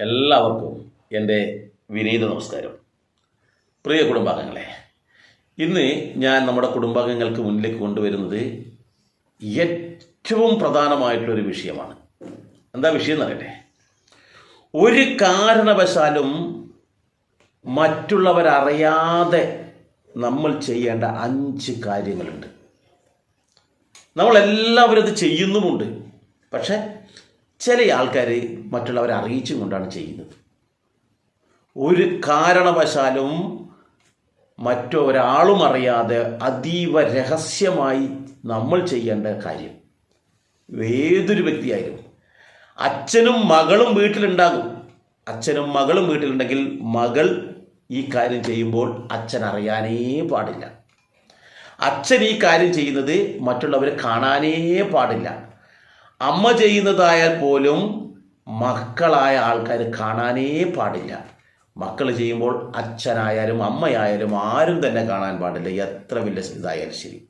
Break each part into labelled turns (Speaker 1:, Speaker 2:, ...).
Speaker 1: എല്ലാവർക്കും എന്റെ വിനീത നമസ്കാരം. പ്രിയ കുടുംബാംഗങ്ങളെ ഇന്ന് ഞാൻ നമ്മുടെ കുടുംബാംഗങ്ങൾക്ക് മുന്നിലേക്ക് കൊണ്ടുവരുന്നത് ഏറ്റവും പ്രധാനമായിട്ടുള്ളൊരു വിഷയമാണ്. എന്താ വിഷയം എന്നറിയട്ടെ ഒരു കാരണവശാലും മറ്റുള്ളവരറിയാതെ നമ്മൾ ചെയ്യേണ്ട അഞ്ച് കാര്യങ്ങളുണ്ട്. നമ്മളെല്ലാവരും അത് ചെയ്യുന്നുമുണ്ട്. പക്ഷെ ചില ആൾക്കാർ മറ്റുള്ളവരെ അറിയിച്ചും കൊണ്ടാണ് ചെയ്യുന്നത്. ഒരു കാരണവശാലും മറ്റൊരാളും അറിയാതെ അതീവ രഹസ്യമായി നമ്മൾ ചെയ്യേണ്ട കാര്യം ഏതൊരു വ്യക്തിയായാലും അച്ഛനും മകളും വീട്ടിലുണ്ടാകും. അച്ഛനും മകളും വീട്ടിലുണ്ടെങ്കിൽ മകൾ ഈ കാര്യം ചെയ്യുമ്പോൾ അച്ഛൻ അറിയാനേ പാടില്ല. അച്ഛൻ ഈ കാര്യം ചെയ്യുന്നത് മറ്റുള്ളവർ കാണാനേ പാടില്ല. അമ്മ ചെയ്യുന്നതായാൽ പോലും മക്കളായ ആൾക്കാർ കാണാനേ പാടില്ല. മക്കൾ ചെയ്യുമ്പോൾ അച്ഛനായാലും അമ്മയായാലും ആരും തന്നെ കാണാൻ പാടില്ല. എത്ര വലിയ ഇതായാലും ശരി.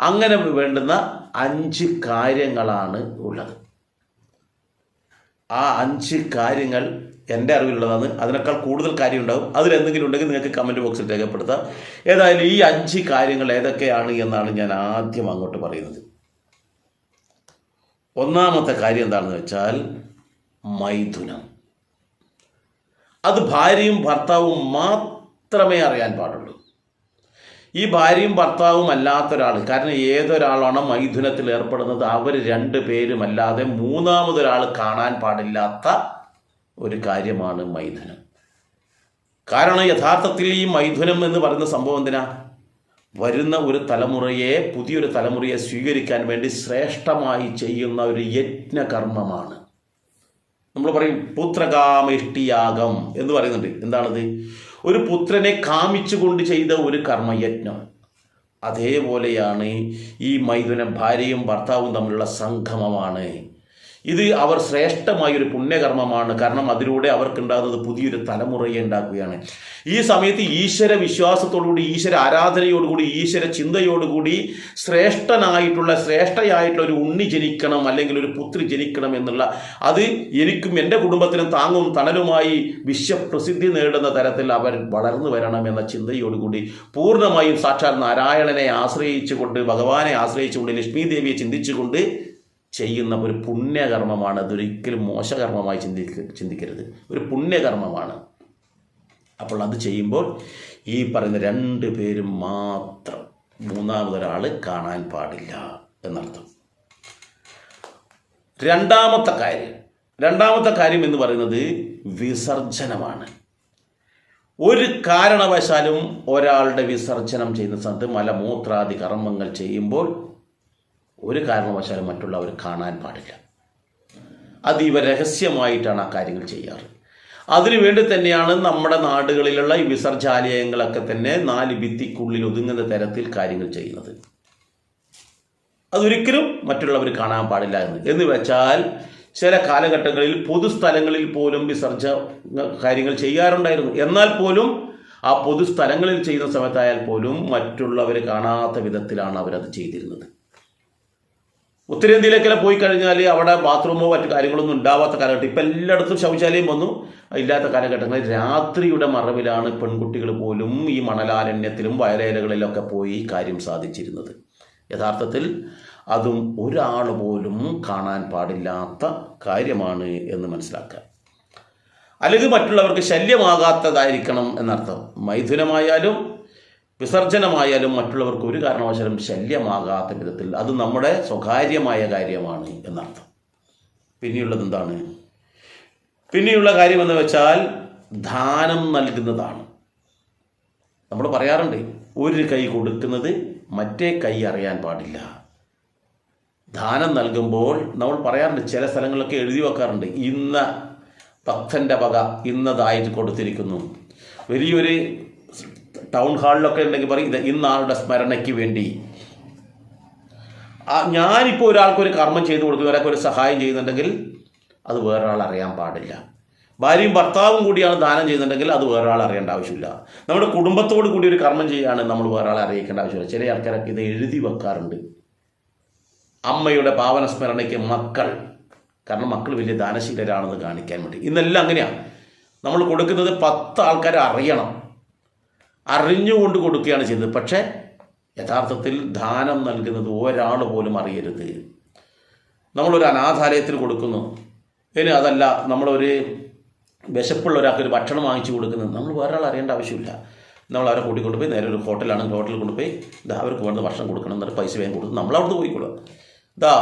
Speaker 1: അങ്ങനെ വേണ്ടുന്ന അഞ്ച് കാര്യങ്ങളാണ് ഉള്ളത്. ആ അഞ്ച് കാര്യങ്ങൾ എന്റെ അറിവിലുള്ളതാണ്. അതിനേക്കാൾ കൂടുതൽ കാര്യം ഉണ്ടാകും അതിലെന്തെങ്കിലും ഉണ്ടെങ്കിൽ നിങ്ങൾക്ക് കമന്റ് ബോക്സിൽ രേഖപ്പെടുത്താം. ഏതായാലും ഈ അഞ്ച് കാര്യങ്ങൾ ഏതൊക്കെയാണ് എന്നാണ് ഞാൻ ആദ്യം അങ്ങോട്ട് പറയുന്നത്. ഒന്നാമത്തെ കാര്യം എന്താണെന്ന് വെച്ചാൽ മൈഥുനം. അത് ഭാര്യയും ഭർത്താവും മാത്രമേ അറിയാൻ പാടുള്ളൂ. ഈ ഭാര്യയും ഭർത്താവും അല്ലാത്ത ഒരാൾ കാരണം ഏതൊരാളാണ് മൈഥുനത്തിൽ ഏർപ്പെടുന്നത് അവർ രണ്ട് പേരുമല്ലാതെ മൂന്നാമതൊരാൾ കാണാൻ പാടില്ലാത്ത ഒരു കാര്യമാണ് മൈഥുനം. കാരണം യഥാർത്ഥത്തിൽ ഈ മൈഥുനം എന്ന് പറയുന്ന സംഭവം എന്തിനാ? വരുന്ന ഒരു തലമുറയെ പുതിയൊരു തലമുറയെ സ്വീകരിക്കാൻ വേണ്ടി ശ്രേഷ്ഠമായി ചെയ്യുന്ന ഒരു യജ്ഞകർമ്മമാണ്. നമ്മൾ പറയും പുത്രകാമിഷ്ടിയാഗം എന്ന് പറയുന്നുണ്ട്. എന്താണത്? ഒരു പുത്രനെ കാമിച്ചുകൊണ്ട് ചെയ്ത ഒരു കർമ്മയജ്ഞം. അതേപോലെയാണ് ഈ മൈഥുനം ഭാര്യയും ഭർത്താവും തമ്മിലുള്ള സംഗമമാണ്. ഇത് അവർ ശ്രേഷ്ഠമായ ഒരു പുണ്യകർമ്മമാണ്. കാരണം അതിലൂടെ അവർക്കുണ്ടാകുന്നത് പുതിയൊരു തലമുറയെ ഉണ്ടാക്കുകയാണ്. ഈ സമയത്ത് ഈശ്വര വിശ്വാസത്തോടുകൂടി ഈശ്വര ആരാധനയോടുകൂടി ഈശ്വര ചിന്തയോടുകൂടി ശ്രേഷ്ഠനായിട്ടുള്ള ശ്രേഷ്ഠയായിട്ടുള്ള ഒരു ഉണ്ണി ജനിക്കണം അല്ലെങ്കിൽ ഒരു പുത്രി ജനിക്കണം എന്നുള്ള അത് എനിക്കും എന്റെ കുടുംബത്തിനും താങ്ങും തണലുമായി വിശ്വപ്രസിദ്ധി നേടുന്ന തരത്തിൽ അവർ വളർന്നു വരണം എന്ന ചിന്തയോടുകൂടി പൂർണമായും സാക്ഷാൽ നാരായണനെ ആശ്രയിച്ചുകൊണ്ട് ഭഗവാനെ ആശ്രയിച്ചുകൊണ്ട് ലക്ഷ്മി ദേവിയെ ചിന്തിച്ചുകൊണ്ട് ചെയ്യുന്ന ഒരു പുണ്യകർമ്മമാണ് അതൊരിക്കലും മോശകർമ്മമായി ചിന്തിക്ക ചിന്തിക്കരുത്. ഒരു പുണ്യകർമ്മമാണ്. അപ്പോൾ അത് ചെയ്യുമ്പോൾ ഈ പറയുന്ന രണ്ട് പേരും മാത്രം മൂന്നാമതൊരാൾ കാണാൻ പാടില്ല എന്നർത്ഥം. രണ്ടാമത്തെ കാര്യം രണ്ടാമത്തെ കാര്യം എന്ന് പറയുന്നത് വിസർജനമാണ് ഒരു കാരണവശാലും ഒരാളുടെ വിസർജനം ചെയ്യുന്ന സ്ഥലത്ത് മലമൂത്രാദി കർമ്മങ്ങൾ ചെയ്യുമ്പോൾ ഒരു കാരണവശാലും മറ്റുള്ളവർ കാണാൻ പാടില്ല. അതീവ രഹസ്യമായിട്ടാണ് ആ കാര്യങ്ങൾ ചെയ്യാറ്. അതിനുവേണ്ടി തന്നെയാണ് നമ്മുടെ നാടുകളിലുള്ള ഈ വിസർജാലയങ്ങളൊക്കെ തന്നെ നാല് ഭിത്തിക്കുള്ളിൽ ഒതുങ്ങുന്ന തരത്തിൽ കാര്യങ്ങൾ ചെയ്യുന്നത്. അതൊരിക്കലും മറ്റുള്ളവർ കാണാൻ പാടില്ല എന്ന്. എന്ന് വെച്ചാൽ ചില കാലഘട്ടങ്ങളിൽ പൊതുസ്ഥലങ്ങളിൽ പോലും വിസർജ കാര്യങ്ങൾ ചെയ്യാറുണ്ടായിരുന്നു. എന്നാൽ പോലും ആ പൊതുസ്ഥലങ്ങളിൽ ചെയ്യുന്ന സമയത്തായാൽ പോലും മറ്റുള്ളവർ കാണാത്ത വിധത്തിലാണ് അവരത് ചെയ്തിരുന്നത്. ഉത്തരേന്ത്യയിലേക്കെല്ലാം പോയി കഴിഞ്ഞാൽ അവിടെ ബാത്റൂമോ മറ്റു കാര്യങ്ങളൊന്നും ഉണ്ടാവാത്ത കാലഘട്ടം. ഇപ്പം എല്ലായിടത്തും ശൗചാലയം വന്നു. ഇല്ലാത്ത കാലഘട്ടങ്ങളിൽ രാത്രിയുടെ മറവിലാണ് പെൺകുട്ടികൾ പോലും ഈ മണലാരണ്യത്തിലും വയലേലകളിലൊക്കെ പോയി കാര്യം സാധിച്ചിരുന്നത്. യഥാർത്ഥത്തിൽ അതും ഒരാൾ പോലും കാണാൻ പാടില്ലാത്ത കാര്യമാണ് എന്ന് മനസ്സിലാക്കുക. അല്ലെങ്കിൽ മറ്റുള്ളവർക്ക് ശല്യമാകാത്തതായിരിക്കണം എന്നർത്ഥം. മൈഥുനമായാലും വിസർജനമായാലും മറ്റുള്ളവർക്ക് ഒരു കാരണവശാലും ശല്യമാകാത്ത വിധത്തിൽ അത് നമ്മുടെ സ്വകാര്യമായ കാര്യമാണ് എന്നർത്ഥം. പിന്നെയുള്ളത് എന്താണ്? പിന്നെയുള്ള കാര്യം എന്ന് വെച്ചാൽ ദാനം നൽകുന്നതാണ്. നമ്മൾ പറയാറുണ്ട് ഒരു കൈ കൊടുക്കുന്നത് മറ്റേ കൈ അറിയാൻ പാടില്ല. ദാനം നൽകുമ്പോൾ നമ്മൾ പറയാറുണ്ട് ചില സ്ഥലങ്ങളിലൊക്കെ എഴുതി വെക്കാറുണ്ട് ഇന്ന ഭക്തന്റെ വക ഇന്നതായിട്ട് കൊടുത്തിരിക്കുന്നു. വലിയൊരു ടൗൺ ഹാളിലൊക്കെ ഉണ്ടെങ്കിൽ പറയും ഇത് ഇന്നാളുടെ സ്മരണയ്ക്ക് വേണ്ടി. ഞാനിപ്പോൾ ഒരാൾക്കൊരു കർമ്മം ചെയ്തു കൊടുക്കുന്നു ഒരാൾക്ക് ഒരു സഹായം ചെയ്യുന്നുണ്ടെങ്കിൽ അത് വേറൊരാൾ അറിയാൻ പാടില്ല. ഭാര്യയും ഭർത്താവും കൂടിയാണ് ദാനം ചെയ്യുന്നുണ്ടെങ്കിൽ അത് വേറൊരാൾ അറിയേണ്ട ആവശ്യമില്ല. നമ്മുടെ കുടുംബത്തോട് കൂടി ഒരു കർമ്മം ചെയ്യുകയാണ് നമ്മൾ വേറൊരാളെ അറിയിക്കേണ്ട ആവശ്യമില്ല. ചില ആൾക്കാരൊക്കെ ഇത് എഴുതി വെക്കാറുണ്ട്. അമ്മയുടെ പാവന സ്മരണയ്ക്ക് മക്കൾ കാരണം മക്കൾ വലിയ ദാനശീലരാണെന്ന് കാണിക്കാൻ വേണ്ടി. ഇന്നെല്ലാം അങ്ങനെയാണ് നമ്മൾ കൊടുക്കുന്നത് പത്ത് ആൾക്കാരെ അറിയണം. അറിഞ്ഞുകൊണ്ട് കൊടുക്കുകയാണ് ചെയ്തത്. പക്ഷേ യഥാർത്ഥത്തിൽ ദാനം നൽകുന്നത് ഒരാൾ പോലും അറിയരുത്. നമ്മളൊരു അനാഥാലയത്തിൽ കൊടുക്കുന്നു. ഇനി അതല്ല നമ്മളൊരു വിശപ്പുള്ള ഒരാൾക്ക് ഒരു ഭക്ഷണം വാങ്ങിച്ചു കൊടുക്കുന്നത് നമ്മൾ വേറെ ആൾ അറിയേണ്ട ആവശ്യമില്ല. നമ്മൾ അവരെ കൂട്ടിക്കൊണ്ട് പോയി നേരെ ഒരു ഹോട്ടലാണ്. ഹോട്ടലിൽ കൊണ്ടുപോയി ഇതാ അവർക്ക് വേണ്ട ഭക്ഷണം കൊടുക്കണം എന്നിട്ട് പൈസ വേഗം കൊടുക്കും നമ്മൾ അവിടുന്ന് പോയിക്കൊള്ളുക ഇതാ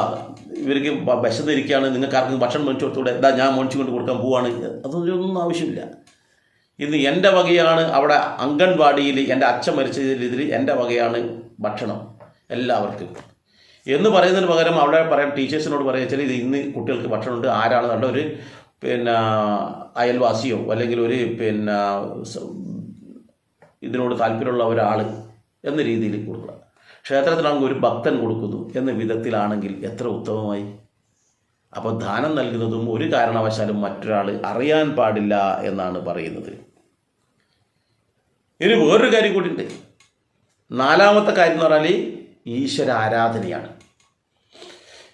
Speaker 1: ഇവർക്ക് വിശന്നിരിക്കുകയാണ്. നിങ്ങൾക്ക് ആർക്കും ഭക്ഷണം മേടിച്ചു കൊടുത്തൂടെ? ഇതാ ഞാൻ മേടിച്ചു കൊണ്ട് കൊടുക്കാൻ പോവാണ്. അതൊന്നും ആവശ്യമില്ല. ഇന്ന് എന്റെ വകയാണ് അവിടെ അംഗൻവാടിയിൽ എന്റെ അച്ഛൻ മരിച്ചതിൽ എന്റെ വകയാണ് ഭക്ഷണം എല്ലാവർക്കും. എന്ന് പറയുന്നതിന് പകരം അവിടെ പറയാം ടീച്ചേഴ്സിനോട് പറയുക വെച്ചാൽ ഇത് ഇന്ന് കുട്ടികൾക്ക് ഭക്ഷണമുണ്ട് ആരാണ്? നല്ല ഒരു പിന്നെ അയൽവാസിയോ അല്ലെങ്കിൽ ഒരു പിന്നെ ഇതിനോട് താല്പര്യമുള്ള ഒരാൾ എന്ന രീതിയിൽ കൊടുക്കുക. ക്ഷേത്രത്തിലാണെങ്കിൽ ഒരു ഭക്തൻ കൊടുക്കുന്നു എന്ന വിധത്തിലാണെങ്കിൽ എത്ര ഉത്തമമായി? അപ്പോൾ ദാനം നൽകുന്നതും ഒരു കാരണവശാലും മറ്റൊരാൾ അറിയാൻ പാടില്ല എന്നാണ് പറയുന്നത്. ഇനി വേറൊരു കാര്യം കൂടിയുണ്ട്. നാലാമത്തെ കാര്യം എന്ന് പറഞ്ഞാൽ ഈശ്വരാരാധനയാണ്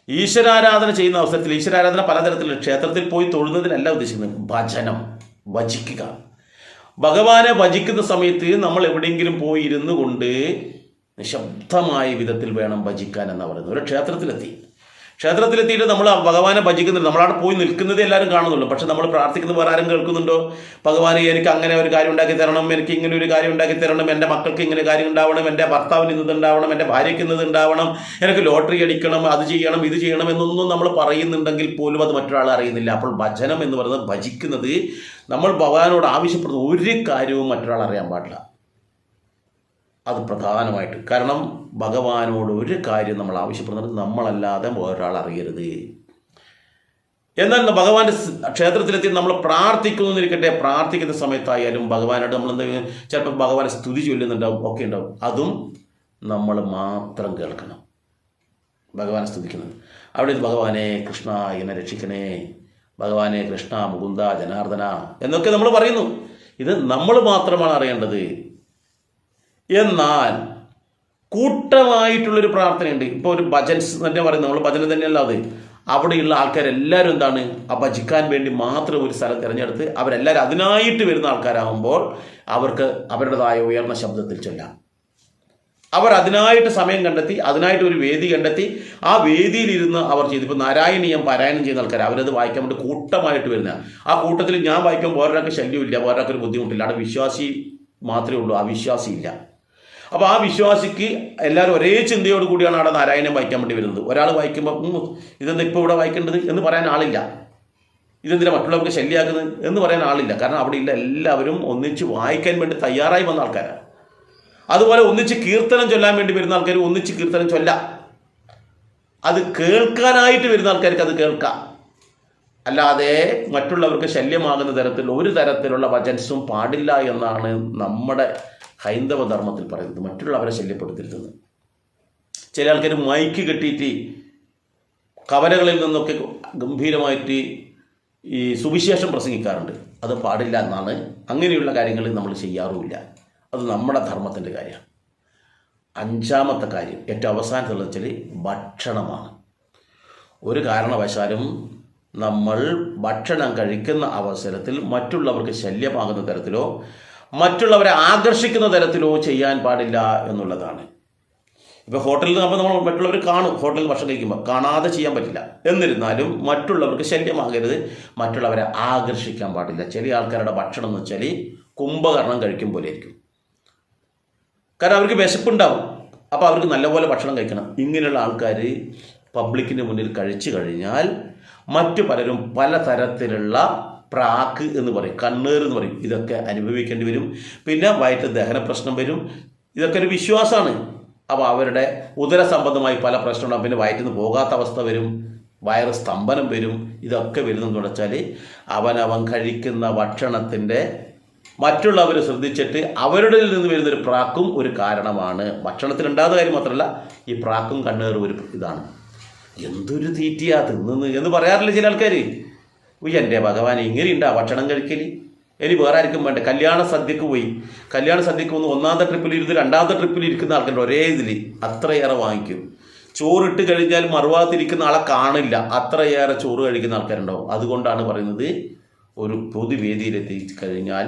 Speaker 1: ഈശ്വരാരാധന ചെയ്യുന്ന അവസരത്തിൽ ഈശ്വരാരാധന പലതരത്തിലുള്ള ക്ഷേത്രത്തിൽ പോയി തൊഴുന്നതിനല്ല ഉദ്ദേശിക്കുന്നത് ഭജനം ഭജിക്കുക. ഭഗവാനെ ഭജിക്കുന്ന സമയത്ത് നമ്മൾ എവിടെയെങ്കിലും പോയി ഇരുന്നു കൊണ്ട് നിശബ്ദമായ വിധത്തിൽ വേണം ഭജിക്കാൻ എന്ന് പറയുന്നത്. ഒരു ക്ഷേത്രത്തിലെത്തി. ക്ഷേത്രത്തിലെത്തിയിട്ട് നമ്മൾ ഭഗവാനെ ഭജിക്കുന്നുണ്ട്. നമ്മളവിടെ പോയി നിൽക്കുന്നത് എല്ലാവരും കാണുന്നുള്ളൂ. പക്ഷെ നമ്മൾ പ്രാർത്ഥിക്കുന്നത് വേറെ ആരും കേൾക്കുന്നുണ്ടോ? ഭഗവാനെ എനിക്ക് അങ്ങനെ ഒരു കാര്യം ഉണ്ടാക്കി തരണം എനിക്ക് ഇങ്ങനെ ഒരു കാര്യം ഉണ്ടാക്കി തരണം എന്റെ മക്കൾക്ക് ഇങ്ങനെ കാര്യം ഉണ്ടാവണം എന്റെ ഭർത്താവിന് ഇന്നത് ഉണ്ടാവണം എന്റെ ഭാര്യയ്ക്ക് ഇന്നത് ഉണ്ടാവണം എനിക്ക് ലോട്ടറി അടിക്കണം അത് ചെയ്യണം ഇത് ചെയ്യണം എന്നൊന്നും നമ്മൾ പറയുന്നുണ്ടെങ്കിൽ പോലും അത് മറ്റൊരാൾ അറിയുന്നില്ല. അപ്പോൾ ഭജനം എന്ന് പറയുന്നത് ഭജിക്കുന്നത് നമ്മൾ ഭഗവാനോട് ആവശ്യപ്പെടുന്ന ഒരു കാര്യവും മറ്റൊരാൾ അറിയാൻ പാടില്ല. അത് പ്രധാനമായിട്ട്. കാരണം ഭഗവാനോട് ഒരു കാര്യം നമ്മൾ ആവശ്യപ്പെടുന്നത് നമ്മളല്ലാതെ വേറൊരാൾ അറിയരുത്. എന്നാൽ ഭഗവാന്റെ ക്ഷേത്രത്തിലെത്തി നമ്മൾ പ്രാർത്ഥിക്കുന്നു എന്നിരിക്കട്ടെ. പ്രാർത്ഥിക്കുന്ന സമയത്തായാലും ഭഗവാനോട് നമ്മൾ എന്തെങ്കിലും ചിലപ്പോൾ ഭഗവാനെ സ്തുതി ചൊല്ലുന്നുണ്ടാവും ഒക്കെ ഉണ്ടാവും. അതും നമ്മൾ മാത്രം കേൾക്കണം. ഭഗവാനെ സ്തുതിക്കുന്നത്. അവിടെ ഭഗവാനെ കൃഷ്ണ എന്നെ രക്ഷിക്കണേ. ഭഗവാനെ കൃഷ്ണ മുകുന്ദ ജനാർദ്ദന എന്നൊക്കെ നമ്മൾ പറയുന്നു. ഇത് നമ്മൾ മാത്രമാണ് അറിയേണ്ടത്. എന്നാൽ കൂട്ടമായിട്ടുള്ളൊരു പ്രാർത്ഥനയുണ്ട്. ഇപ്പോൾ ഒരു ഭജൻസ് തന്നെ പറയുന്നത് നമ്മൾ ഭജന തന്നെയല്ല അത്. അവിടെയുള്ള ആൾക്കാരെല്ലാവരും എന്താണ്? ആ ഭജിക്കാൻ വേണ്ടി മാത്രം ഒരു സ്ഥലം തിരഞ്ഞെടുത്ത് അവരെല്ലാവരും അതിനായിട്ട് വരുന്ന ആൾക്കാരാകുമ്പോൾ അവർക്ക് അവരുടേതായ ഉയർന്ന ശബ്ദത്തിൽ ചൊല്ലാം. അവർ അതിനായിട്ട് സമയം കണ്ടെത്തി അതിനായിട്ട് ഒരു വേദി കണ്ടെത്തി ആ വേദിയിലിരുന്ന് അവർ ചെയ്തു. ഇപ്പോൾ നാരായണീയം പാരായണം ചെയ്യുന്ന ആൾക്കാർ അവരത് വായിക്കാൻ വേണ്ടി കൂട്ടമായിട്ട് വരുന്ന. ആ കൂട്ടത്തിൽ ഞാൻ വായിക്കുമ്പോൾ ഒരാൾക്ക് ശല്യമില്ല വേറൊരാൾക്ക് ഒരു ബുദ്ധിമുട്ടില്ല. അവിടെ വിശ്വാസി മാത്രമേ ഉള്ളൂ അവിശ്വാസി ഇല്ല അപ്പോൾ ആ വിശ്വാസിക്ക് എല്ലാവരും ഒരേ ചിന്തയോട് കൂടിയാണ് അവിടെ നാരായണം വായിക്കാൻ വേണ്ടി വരുന്നത്. ഒരാൾ വായിക്കുമ്പോൾ ഇതെന്താ ഇപ്പോൾ ഇവിടെ വായിക്കേണ്ടത്? എന്ന് പറയാൻ ആളില്ല. ഇതെന്തിനാ മറ്റുള്ളവർക്ക് ശല്യമാക്കുന്നത് എന്ന് പറയാൻ ആളില്ല. കാരണം അവിടെ ഇല്ല എല്ലാവരും ഒന്നിച്ച് വായിക്കാൻ വേണ്ടി തയ്യാറായി വന്ന ആൾക്കാരാണ് അതുപോലെ ഒന്നിച്ച് കീർത്തനം ചൊല്ലാൻ വേണ്ടി വരുന്ന ആൾക്കാർ ഒന്നിച്ച് കീർത്തനം ചൊല്ലാം. അത് കേൾക്കാനായിട്ട് വരുന്ന ആൾക്കാർക്ക് അത് കേൾക്കാം. അല്ലാതെ മറ്റുള്ളവർക്ക് ശല്യമാകുന്ന തരത്തിൽ ഒരു തരത്തിലുള്ള വചൻസും പാടില്ല എന്നാണ് നമ്മുടെ ഹൈന്ദവ ധർമ്മത്തിൽ പറയുന്നത് മറ്റുള്ളവരെ ശല്യപ്പെടുത്തരുതെന്ന്. ചില ആൾക്കാർ മൈക്ക് കെട്ടിയിട്ട് കവലകളിൽ നിന്നൊക്കെ ഗംഭീരമായിട്ട് ഈ സുവിശേഷം പ്രസംഗിക്കാറുണ്ട്. അത് പാടില്ല എന്നാണ് അങ്ങനെയുള്ള കാര്യങ്ങൾ നമ്മൾ ചെയ്യാറുമില്ല. അത് നമ്മുടെ ധർമ്മത്തിന്റെ കാര്യമാണ്. അഞ്ചാമത്തെ കാര്യം ഏറ്റവും അവസാനത്തുള്ള വെച്ചാൽ ഭക്ഷണമാണ്. ഒരു കാരണവശാലും നമ്മൾ ഭക്ഷണം കഴിക്കുന്ന അവസരത്തിൽ മറ്റുള്ളവർക്ക് ശല്യമാകുന്ന തരത്തിലോ മറ്റുള്ളവരെ ആകർഷിക്കുന്ന തരത്തിലോ ചെയ്യാൻ പാടില്ല എന്നുള്ളതാണ്. ഇപ്പോൾ ഹോട്ടലിൽ നമ്മൾ നമ്മൾ മറ്റുള്ളവർ കാണും. ഹോട്ടലിൽ ഭക്ഷണം കഴിക്കുമ്പോൾ കാണാതെ ചെയ്യാൻ പറ്റില്ല. എന്നിരുന്നാലും മറ്റുള്ളവർക്ക് ശല്യമാകരുത്. മറ്റുള്ളവരെ ആകർഷിക്കാൻ പാടില്ല. ചില ആൾക്കാരുടെ ഭക്ഷണം എന്ന് വെച്ചാൽ കുംഭകർണം കഴിക്കും പോലെ ആയിരിക്കും. കാരണം അവർക്ക് വിശപ്പുണ്ടാവും. അപ്പോൾ അവർക്ക് നല്ലപോലെ ഭക്ഷണം കഴിക്കണം. ഇങ്ങനെയുള്ള ആൾക്കാർ പബ്ലിക്കിന്റെ മുന്നിൽ കഴിച്ചു കഴിഞ്ഞാൽ മറ്റു പലരും പലതരത്തിലുള്ള പ്രാക്ക് എന്ന് പറയും കണ്ണേർ എന്ന് പറയും. ഇതൊക്കെ അനുഭവിക്കേണ്ടി വരും. പിന്നെ വയറ്റിൽ ദഹന പ്രശ്നം വരും. ഇതൊക്കെ ഒരു വിശ്വാസമാണ്. അപ്പോൾ അവരുടെ ഉദര സംബന്ധമായി പല പ്രശ്നങ്ങളും പിന്നെ വയറ്റിൽ നിന്ന് പോകാത്ത അവസ്ഥ വരും. വയറ് സ്തംഭനം വരും. ഇതൊക്കെ വരുന്നതെന്ന് വെച്ചാൽ അവനവൻ കഴിക്കുന്ന ഭക്ഷണത്തിന്റെ മറ്റുള്ളവർ ശ്രദ്ധിച്ചിട്ട് അവരുടെ നിന്ന് വരുന്നൊരു പ്രാക്കും ഒരു കാരണമാണ്. ഭക്ഷണത്തിലുണ്ടാകുന്ന കാര്യം മാത്രമല്ല ഈ പ്രാക്കും കണ്ണേറും ഒരു ഇതാണ്. എന്തൊരു തീറ്റിയാ തിന്നുന്നു എന്ന് പറയാറില്ല ചില ആൾക്കാർ ഉയ്യ എന്റെ ഭഗവാൻ ഇങ്ങനെയുണ്ടാ ഭക്ഷണം കഴിക്കൽ ഇനി വേറെ ആർക്കും വേണ്ട. കല്യാണ സദ്യക്ക് പോയി. കല്യാണ സദ്യക്ക് വന്ന് ഒന്നാമത്തെ ട്രിപ്പിൽ ഇരുന്ന് രണ്ടാമത്തെ ട്രിപ്പിൽ ഇരിക്കുന്ന ആൾക്കാരുടെ ഒരേ ഇതിൽ അത്രയേറെ വാങ്ങിക്കും. ചോറിട്ട് കഴിഞ്ഞാൽ മറുവാത്തിരിക്കുന്ന ആളെ കാണില്ല. അത്രയേറെ ചോറ് കഴിക്കുന്ന ആൾക്കാരുണ്ടാവും. അതുകൊണ്ടാണ് പറയുന്നത് ഒരു പൊതുവേദിയിലെത്തി കഴിഞ്ഞാൽ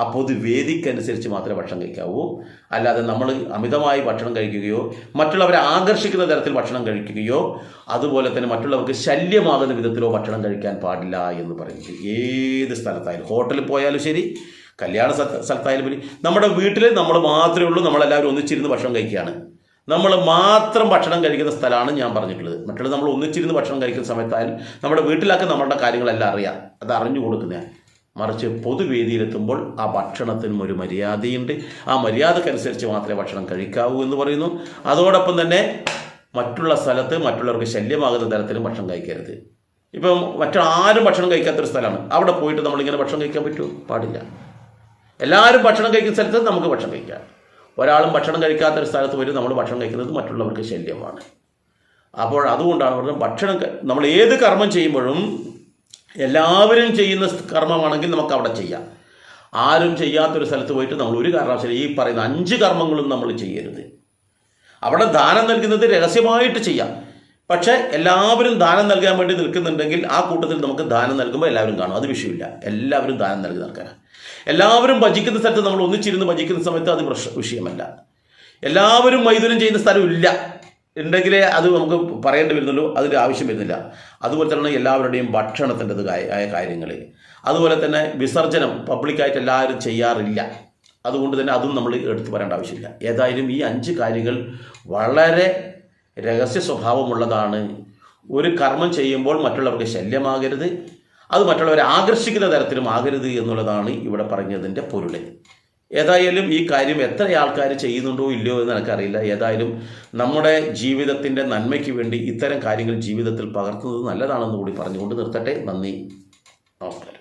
Speaker 1: ആ പൊതുവേദിക്കനുസരിച്ച് മാത്രമേ ഭക്ഷണം കഴിക്കാവൂ. അല്ലാതെ നമ്മൾ അമിതമായി ഭക്ഷണം കഴിക്കുകയോ മറ്റുള്ളവരെ ആകർഷിക്കുന്ന തരത്തിൽ ഭക്ഷണം കഴിക്കുകയോ അതുപോലെ തന്നെ മറ്റുള്ളവർക്ക് ശല്യമാകുന്ന വിധത്തിലോ ഭക്ഷണം കഴിക്കാൻ പാടില്ല എന്ന് പറയുന്നത് ഏത് സ്ഥലത്തായാലും. ഹോട്ടലിൽ പോയാലും ശരി കല്യാണ സ്ഥ- സ്ഥലത്തായാലും ശരി. നമ്മുടെ വീട്ടിൽ നമ്മൾ മാത്രമേ ഉള്ളൂ നമ്മളെല്ലാവരും ഒന്നിച്ചിരുന്ന് ഭക്ഷണം കഴിക്കുകയാണ്. നമ്മൾ മാത്രം ഭക്ഷണം കഴിക്കുന്ന സ്ഥലമാണ് ഞാൻ പറഞ്ഞിട്ടുള്ളത്. മറ്റുള്ള നമ്മൾ ഒന്നിച്ചിരുന്ന് ഭക്ഷണം കഴിക്കുന്ന സമയത്തായാലും നമ്മുടെ വീട്ടിലൊക്കെ നമ്മളുടെ കാര്യങ്ങളെല്ലാം അറിയാം. അത് അറിഞ്ഞു കൊടുക്കുന്നതാണ് മറിച്ച് പൊതുവേദിയിലെത്തുമ്പോൾ ആ ഭക്ഷണത്തിനും ഒരു മര്യാദയുണ്ട്. ആ മര്യാദക്കനുസരിച്ച് മാത്രമേ ഭക്ഷണം കഴിക്കാവൂ എന്ന് പറയുന്നു. അതോടൊപ്പം തന്നെ മറ്റുള്ള സ്ഥലത്ത് മറ്റുള്ളവർക്ക് ശല്യമാകുന്ന തരത്തിലും ഭക്ഷണം കഴിക്കരുത്. ഇപ്പം മറ്റാരും ഭക്ഷണം കഴിക്കാത്തൊരു സ്ഥലമാണ്. അവിടെ പോയിട്ട് നമ്മളിങ്ങനെ ഭക്ഷണം കഴിക്കാൻ പറ്റുമോ? പാടില്ല. എല്ലാവരും ഭക്ഷണം കഴിക്കുന്ന സ്ഥലത്ത് നമുക്ക് ഭക്ഷണം കഴിക്കാം. ഒരാളും ഭക്ഷണം കഴിക്കാത്തൊരു സ്ഥലത്ത് വരും നമ്മൾ ഭക്ഷണം കഴിക്കുന്നത് മറ്റുള്ളവർക്ക് ശല്യമാണ്. അപ്പോൾ അതുകൊണ്ടാണ് പറഞ്ഞത് ഭക്ഷണം നമ്മൾ ഏത് കർമ്മം ചെയ്യുമ്പോഴും എല്ലാവരും ചെയ്യുന്ന കർമ്മമാണെങ്കിൽ നമുക്ക് അവിടെ ചെയ്യാം. ആരും ചെയ്യാത്തൊരു സ്ഥലത്ത് പോയിട്ട് നമ്മൾ ഒരു കാരണവശാലും ഈ പറയുന്ന അഞ്ച് കർമ്മങ്ങളും നമ്മൾ ചെയ്യരുത്. അവിടെ ദാനം നൽകുന്നത് രഹസ്യമായിട്ട് ചെയ്യാം. പക്ഷേ എല്ലാവരും ദാനം നൽകാൻ വേണ്ടി നിൽക്കുന്നുണ്ടെങ്കിൽ ആ കൂട്ടത്തിൽ നമുക്ക് ദാനം നൽകുമ്പോൾ എല്ലാവരും കാണും. അത് വിഷയമില്ല. എല്ലാവരും ദാനം നൽകുന്ന ആൾക്കാരാണ് എല്ലാവരും ഭജിക്കുന്ന സ്ഥലത്ത് നമ്മൾ ഒന്നിച്ചിരുന്ന് ഭജിക്കുന്ന സമയത്ത് അത് വിഷയമല്ല. എല്ലാവരും മൈഥുനം ചെയ്യുന്ന സ്ഥലമില്ല. ഉണ്ടെങ്കിലേ അത് നമുക്ക് പറയേണ്ടി വരുന്നുള്ളൂ അതിന്റെ ആവശ്യം വരുന്നില്ല. അതുപോലെ തന്നെ എല്ലാവരുടെയും ഭക്ഷണത്തിന്റെത് ആയ കാര്യങ്ങൾ അതുപോലെ തന്നെ വിസർജനം പബ്ലിക്കായിട്ട് എല്ലാവരും ചെയ്യാറില്ല. അതുകൊണ്ട് തന്നെ അതും നമ്മൾ എടുത്തു പറയേണ്ട ആവശ്യമില്ല. ഏതായാലും ഈ അഞ്ച് കാര്യങ്ങൾ വളരെ രഹസ്യ സ്വഭാവമുള്ളതാണ്. ഒരു കർമ്മം ചെയ്യുമ്പോൾ മറ്റുള്ളവർക്ക് ശല്യമാകരുത്. അത് മറ്റുള്ളവരെ ആകർഷിക്കുന്ന തരത്തിലും ആകരുത് എന്നുള്ളതാണ് ഇവിടെ പറഞ്ഞതിന്റെ പൊരുൾ ഏതായാലും ഈ കാര്യം എത്ര ആൾക്കാർ ചെയ്യുന്നുണ്ടോ ഇല്ലയോ എന്ന് എനിക്കറിയില്ല. ഏതായാലും നമ്മുടെ ജീവിതത്തിന്റെ നന്മയ്ക്ക് വേണ്ടി ഇത്തരം കാര്യങ്ങൾ ജീവിതത്തിൽ പകർത്തുന്നത് നല്ലതാണെന്ന് കൂടി പറഞ്ഞുകൊണ്ട് നിർത്തട്ടെ. നന്ദി. നമസ്കാരം.